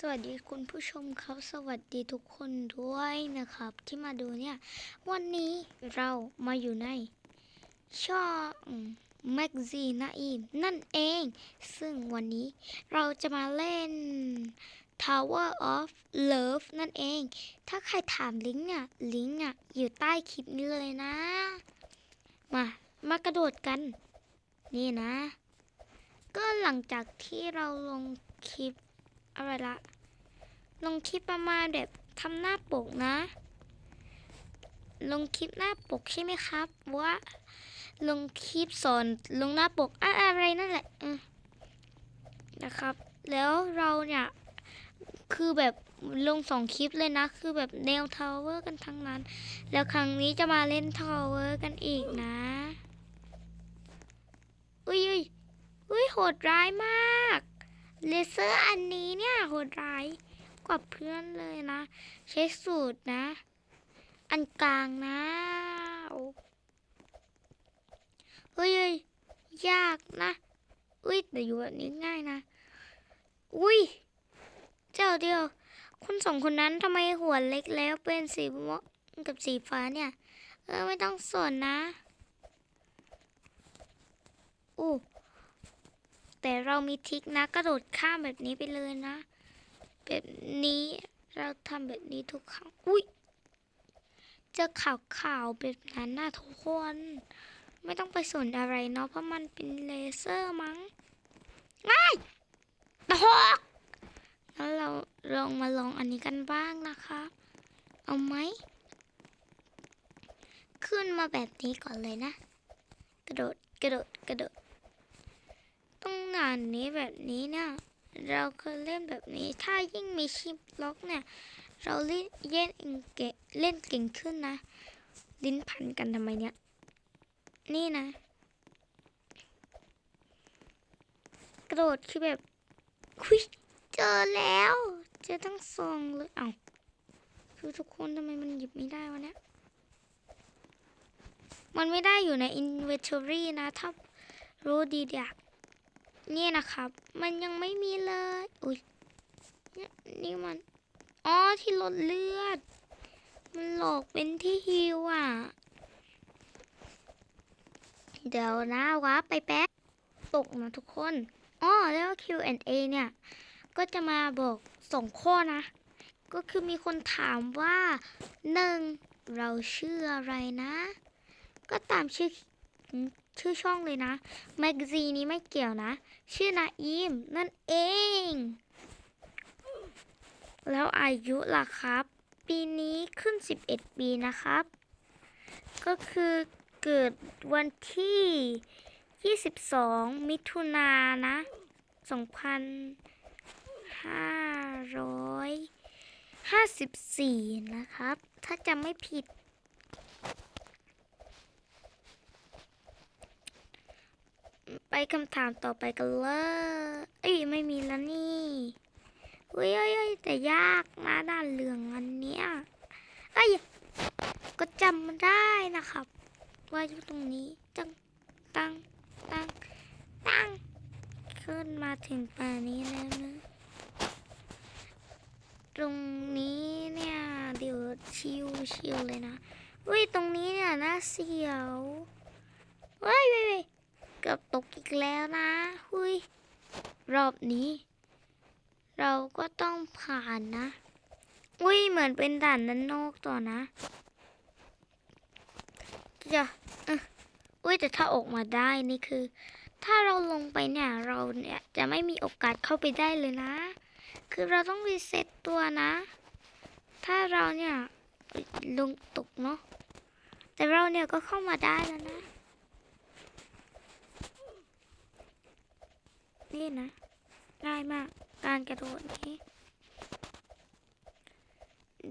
สวัสดีคุณผู้ชมครับ สวัสดีทุกคนด้วยนะครับ ที่มาดูเนี่ย วันนี้เรามาอยู่ในช่องแม็กซีนาอีนนั่นเอง ซึ่งวันนี้เราจะมาเล่น Tower of Love นั่นเอง ถ้าใครถามลิงก์เนี่ยลิงก์อะอยู่ใต้คลิปนี้เลยนะ มามากระโดดกัน นี่นะ ก็หลังจากที่เราลงคลิป อะไรละลงคลิปประมาณแบบทำหน้าปกนะ ลงคลิปหน้าปกใช่ไหมครับว่าลงคลิปสอนลงหน้าปกอะอะไรนั่นแหละนะครับ แล้วเราเนี่ยคือแบบลงสองคลิปเลยนะ คือแบบแนวทาวเวอร์กันทั้งนั้น แล้วครั้งนี้จะมาเล่นทาวเวอร์กันอีกนะ อุ้ยอุ้ยอุ้ยโหดร้ายมาก เลเซอร์อันนี้เนี่ยโหดร้ายกว่าเพื่อนเลยนะใช้สูตรนะ อันกลางนะโอ้เฮ้ยเฮ้ยยากนะ อุ้ยแต่อยู่แบบนี้ง่ายนะ อุ้ย เจ้าเดียว คุณสองคนนั้นทำไมหัวเล็กแล้วเป็นสีม่วงกับสีฟ้าเนี่ย เออไม่ต้องสนนะอู้ แต่เรามีทิกนะกระโดดข้ามแบบนี้ไปเลยนะ แบบนี้เราทำแบบนี้ทุกครั้งอุ้ยจะข่าวข่าวแบบนั้นนะทุกคน ไม่ต้องไปสนอะไรเนาะเพราะมันเป็นเลเซอร์มั้งง่ายตกแล้วเราลองมาลองอันนี้กันบ้างนะคะ เอาไหม ขึ้นมาแบบนี้ก่อนเลยนะ กระโดดกระโดดกระโดด งานนี้แบบนี้เนี่ย เราเคยเล่นแบบนี้ ถ้ายิ่งมีชิปล็อกเนี่ย เราเล่นเล่นเก่งเล่นเก่งขึ้นนะ ลิ้นพันกันทำไมเนี่ย นี่นะ กระโดดคือแบบคุยเจอแล้ว เจอทั้งสองเลย เอา้าคือทุกคนทำไมมันหยิบไม่ได้วะเนี่ยมันไม่ได้อยู่ใน inventory นะ ถ้ารู้ดีเดีย นี่นะครับ มันยังไม่มีเลยอุ้ยนี่นี่มัน อ๋อ ที่ลดเลือด มันหลอกเป็นที่ฮิวอะ เดี๋ยวนะวะไปแป๊บ ตกนะทุกคน อ๋อ แล้ว Q&A เนี่ย ก็จะมาบอกสองข้อนะ ก็คือมีคนถามว่าหนึ่งเราชื่ออะไรนะ ก็ตามชื่อ ชื่อช่องเลยนะแมกซีนี้ไม่เกี่ยวนะ ชื่อนาอิมนั่นเอง แล้วอายุล่ะครับ ปีนี้ขึ้น 11 ปีนะครับ ก็คือเกิดวันที่ 22 มิถุนายนนะ 2554 นะครับ ถ้าจำไม่ผิด ไปคำถามต่อไปกันเลยเอ้ยไม่มีแล้วนี่เฮ้ยเฮ้ยยแต่ยากนะด้านเหลืองอันเนี้ยเอ้ยก็จำมาได้นะครับ ว่าอยู่ตรงนี้ตั้งตั้งตั้งตั้งขึ้นมาถึงป่านี้แล้วนะ ตรงนี้เนี่ยเดี๋ยวชิวชิวเลยนะเฮ้ยตรงนี้เนี่ยน่าเสียวเฮ้ยเฮ้ย เกือบตกอีกแล้วนะหุยรอบนี้ เราก็ต้องผ่านนะ อุ้ยเหมือนเป็นด่านด้านนอกต่อนะจะอุ้ยแต่ถ้าออกมาได้นี่คือ ถ้าเราลงไปเนี่ยเราเนี่ยจะไม่มีโอกาสเข้าไปได้เลยนะ คือเราต้องรีเซ็ตตัวนะ ถ้าเราเนี่ยลงตกเนาะแต่เราเนี่ยก็เข้ามาได้แล้วนะ นี่นะง่ายมาก การกระโดดนี้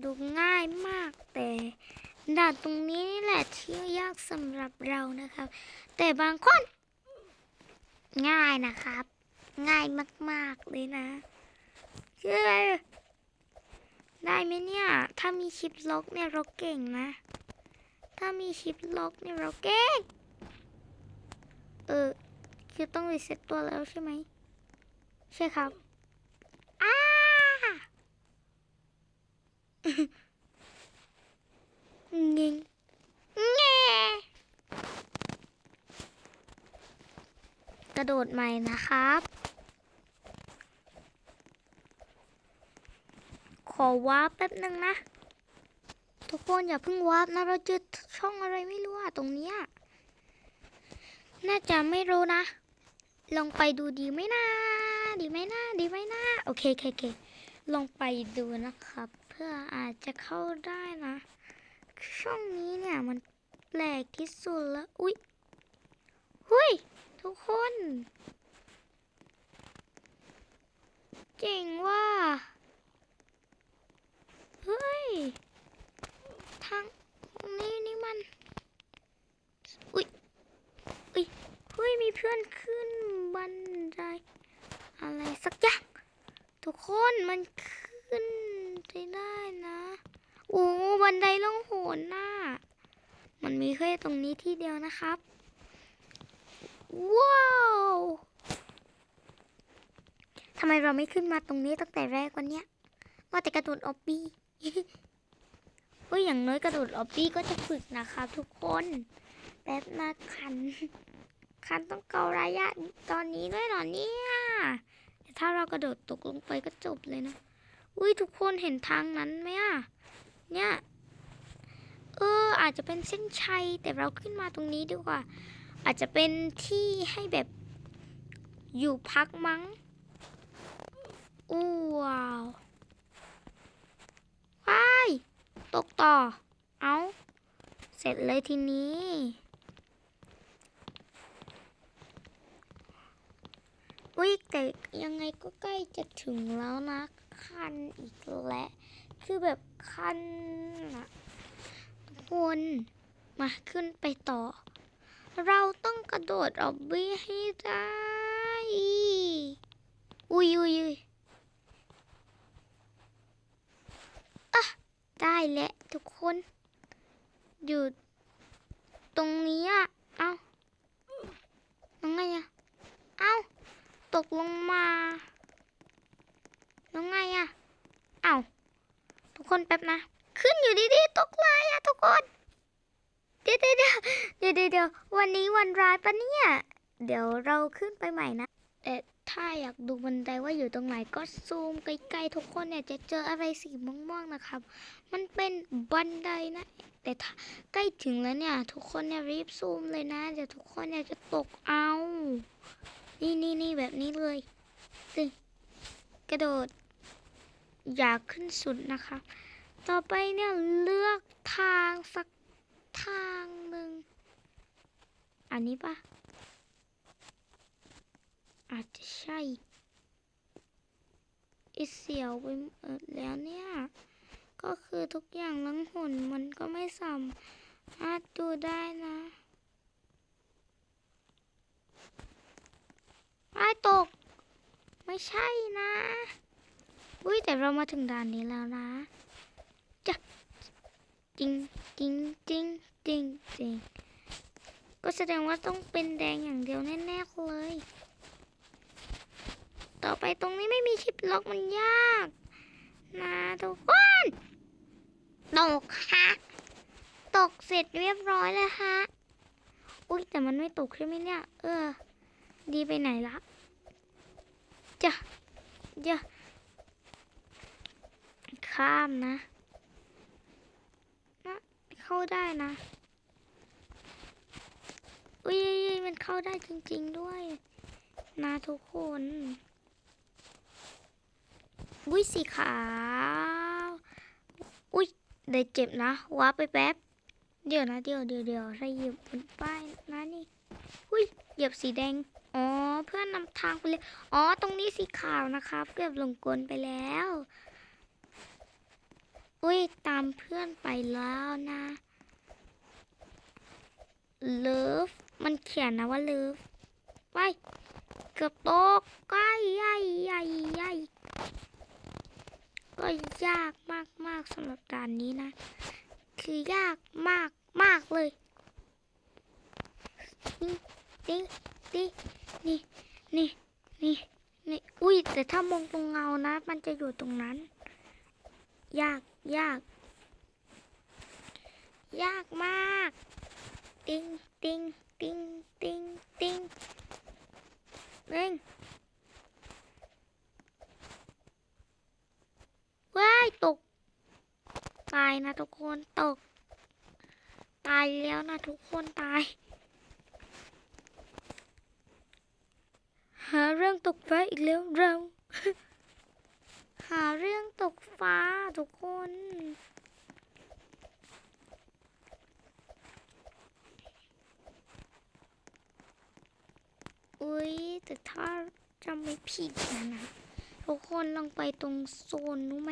ดูง่ายมากแต่ด่านตรงนี้นี่แหละที่ยากสำหรับเรานะครับ แต่บางคน ง่ายนะครับ ง่ายมากๆเลยนะเชื่อได้ไหมเนี่ย ถ้ามีชิปล็อกเนี่ยเราเก่งนะ ถ้ามีชิปล็อกเนี่ยเราเก่ง เออ คือต้องรีเซ็ตตัวแล้วใช่ไหม ใช่ครับอ้าเงงเงกระโดดใหม่นะครับขอวาร์ปแป๊บหนึ่งนะ ทุกคนอย่าเพิ่งวาร์ปนะ เราเจอช่องอะไรไม่รู้อะตรงเนี้ยน่าจะไม่รู้นะ ลองไปดูดีไหมนะ ดีไหมนะดีไหมนะโอเคโอเคโอเคลองไปดูนะครับ เพื่ออาจจะเข้าได้นะ ช่องนี้เนี่ยมันแปลกที่สุดแล้วอุ๊ยหุ้ยทุกคน เจ๋งว่า เฮ้ย ทางนี้นี่มัน อุ๊ยอุ๊ยเฮ้ย มีเพื่อนขึ้นบันได อะไรสักอย่างทุกคนมันขึ้นไปได้นะ โอ้บันไดล่องหนน่ะมันมีแค่ตรงนี้ที่เดียวนะครับ ว้าวทำไมเราไม่ขึ้นมาตรงนี้ตั้งแต่แรกวันเนี้ยว่าแต่กระโดดออบบี้เฮ้ยอย่างน้อยกระโดดออบบี้ก็จะฝึกนะครับทุกคน แป๊บนะคัน คันต้องเการะยะตอนนี้ด้วยเหรอเนี่ยแต่ถ้าเรากระโดดตกลงไปก็จบเลยนะ อุ้ยทุกคนเห็นทางนั้นไหมอะเนี่ย เออ อาจจะเป็นเส้นชัย แต่เราขึ้นมาตรงนี้ดีกว่า อาจจะเป็นที่ให้แบบอยู่พักมั้งอู้ว้าวว้าย ตกต่อ เอาเสร็จเลยทีนี้ อุ้ยแต่ยังไงก็ใกล้จะถึงแล้วนะ คันอีกแล้วคือแบบคันอะทุกคนมาขึ้นไปต่อ เราต้องกระโดดออบบี้ให้ได้ อุ้ยอุ้ยอุยอะได้แล้วทุกคน อยู่ตรงนี้อะเอายังไงอะ ตกลงมายังไงอะเอาทุกคนแป๊บนะ ขึ้นอยู่ดีๆตกเลยอะทุกคนเดี๋ยวเดี๋ยวเดี๋ยวเดี๋ยวเดี๋ยววันนี้วันร้ายปะเนี่ย เดี๋ยวเราขึ้นไปใหม่นะแต่ถ้าอยากดูบันไดว่าอยู่ตรงไหนก็ซูมใกลๆทุกคนเนี่ยจะเจออะไรสีม่วงๆนะครับ มันเป็นบันไดนะ แต่ถ้าใกล้ถึงแล้วเนี่ย ทุกคนเนี่ยรีบซูมเลยนะ เดี๋ยวทุกคนเนี่ยจะตกเอา นี่นี่นี่แบบนี้เลยตึงกระโดด อยากขึ้นสุดนะคะ ต่อไปเนี่ยเลือกทางสักทางหนึ่ง อันนี้ปะอาจจะใช่อิเสียวไปหมดแล้วเนี่ย ก็คือทุกอย่างลังหุ่นมันก็ไม่สามารถดูได้นะ ไอ้ายตก ไม่ใช่นะ อุ้ยแต่เรามาถึงด่านนี้แล้วนะจะจริงจริงจริงจริงจริงก็แสดงว่าต้องเป็นแดงอย่างเดียวแน่ๆเลย ต่อไปตรงนี้ไม่มีชิปล็อกมันยากนะทุกคนตกฮะตกเสร็จเรียบร้อยแล้วฮะ อุ้ยแต่มันไม่ตกใช่ไหมเนี่ย เออ ดีไปไหนละจะจะข้ามนะนะเข้าได้นะ อุ้ยมันเข้าได้จริง ๆด้วย นะทุกคนอุ้ยสีขาว อุ้ยเดี๋ยวเจ็บนะว้าไปแป๊บ เดี๋ยวนะ เดี๋ยวเดี๋ยวเดี๋ยวใครเหยียบบนป้ายนะนี่ อุ้ยเหยียบสีแดง อ๋อ เพื่อนนำทางไปเลย อ๋อ ตรงนี้สีขาวนะครับ เกือบหลงกลไปแล้ว อุ้ย ตามเพื่อนไปแล้วนะ เลิฟ มันเขียนนะว่าเลิฟไปเกือบตกใกล้ใหญ่ใหญ่ใหญ่ก็ยากมากมากๆสำหรับด่านนี้นะ คือยากมากมากเลยนี่นี่นี่ นี่ นี่ นี่ นี่ อุ้ย แต่ถ้ามองตรงเงานะ มันจะอยู่ตรงนั้น ยาก ยาก ยากมาก ติงติงติงติงติงเร่งว้ายตก ตายนะทุกคน ตก ตายแล้วนะทุกคน ตาย หาเรื่องตกฟ้าอีกแล้วเรา หาเรื่องตกฟ้าทุกคน อุ้ยแต่ถ้าจำไม่ผิดนะนะ ทุกคนลองไปตรงโซนนู้ไหม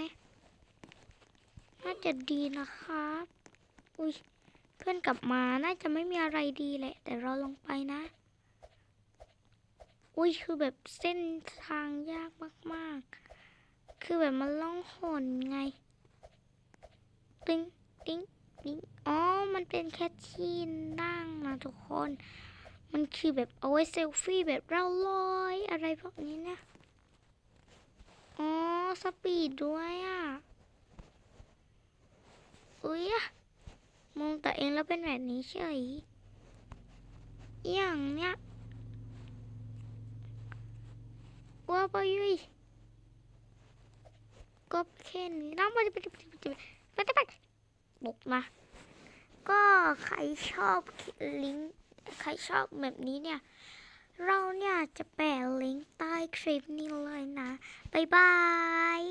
น่าจะดีนะครับ อุ้ยเพื่อนกลับมาน่าจะไม่มีอะไรดีแหละ แต่เราลองไปนะ อุ้ยคือแบบเส้นทางยากมาก ๆ คือแบบมันล่องหนไง ติ้งติ้งติ้งอ๋อ มันเป็นแค่ที่นั่งนะทุกคน มันคือแบบเอาไว้เซลฟี่แบบเราลอยอะไรพวกนี้นะ อ๋อ สปีดด้วยอะ อุ้ยอะมองตัวเองแล้วเป็นแบบนี้เฉยอย่างเนี้ยว้าว ไปยุยก็แค่นี้น้ำมันจะไปไปไปไปไปไปตกมา ก็ใครชอบลิงก์ใครชอบแบบนี้เนี่ย เราเนี่ยจะแปะลิงก์ใต้คลิปนี้เลยนะ บ๊ายบาย